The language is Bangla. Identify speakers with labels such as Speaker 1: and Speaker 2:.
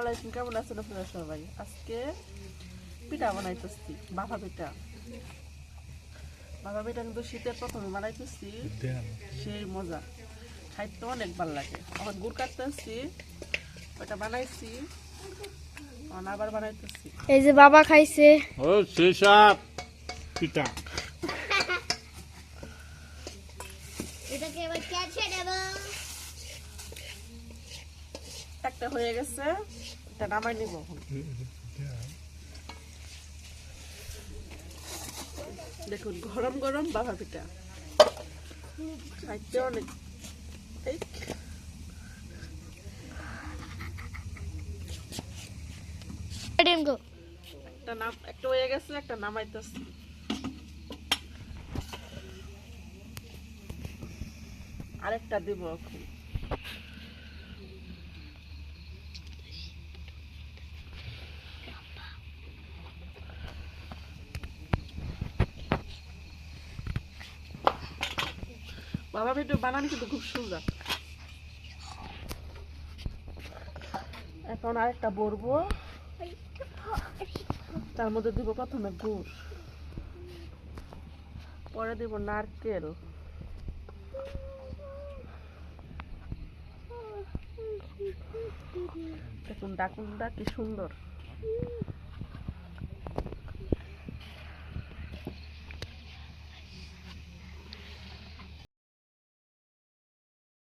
Speaker 1: আলাইকুম কেমন আছেন আপনারা সবাই? আজকে পিঠা বানাইতেছি বাফা পিঠা। বাফা পিঠা কিন্তু শীতের প্রথমে বানাইতেছি। সেই মজা। খাইতে অনেক ভালো লাগে। এখন গুড় কাটতেছি ওটা বানাইছি আবার বানাইতেছি।
Speaker 2: এই যে বাবা খাইছে।
Speaker 3: ও সেসব পিঠা।
Speaker 4: এটাকে এবার কেচে দেব।
Speaker 1: একটা হয়ে গেছে এটা নামাই নিব। দেখুন গরম গরম বাবা পিঠা খাইতে অনেক একটা নাম একটা হয়ে গেছে একটা নামাইতেছি। আরেকটা দিব এখন। বাবা ভিডিও বানান কিন্তু খুব সুন্দর। এখন আরেকটা বলব তার মধ্যে দিব প্রথমে গুড়। পরে দিব নারকেল। দেখুন, ডাকুনটা কি সুন্দর।